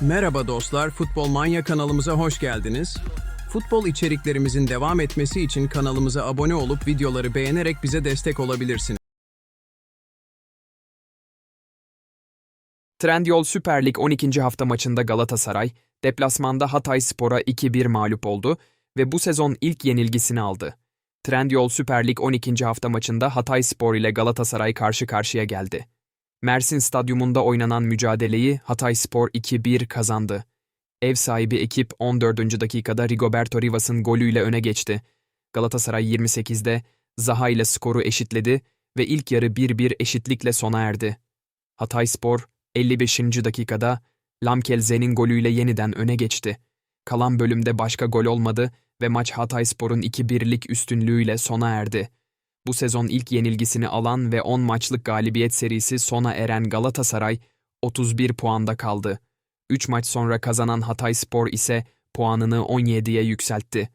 Merhaba dostlar, Futbol Manya kanalımıza hoş geldiniz. Futbol içeriklerimizin devam etmesi için kanalımıza abone olup videoları beğenerek bize destek olabilirsiniz. Trendyol Süper Lig 12. hafta maçında Galatasaray, deplasmanda Hatay Spor'a 2-1 mağlup oldu ve bu sezon ilk yenilgisini aldı. Trendyol Süper Lig 12. hafta maçında Hatay Spor ile Galatasaray karşı karşıya geldi. Mersin Stadyumunda oynanan mücadeleyi Hatay Spor 2-1 kazandı. Ev sahibi ekip 14. dakikada Rigoberto Rivas'ın golüyle öne geçti. Galatasaray 28'de Zaha ile skoru eşitledi ve ilk yarı 1-1 eşitlikle sona erdi. Hatay Spor 55. dakikada Lamkelze'nin golüyle yeniden öne geçti. Kalan bölümde başka gol olmadı ve maç Hatayspor'un 2-1'lik üstünlüğüyle sona erdi. Bu sezon ilk yenilgisini alan ve 10 maçlık galibiyet serisi sona eren Galatasaray 31 puanda kaldı. 3 maç sonra kazanan Hatayspor ise puanını 17'ye yükseltti.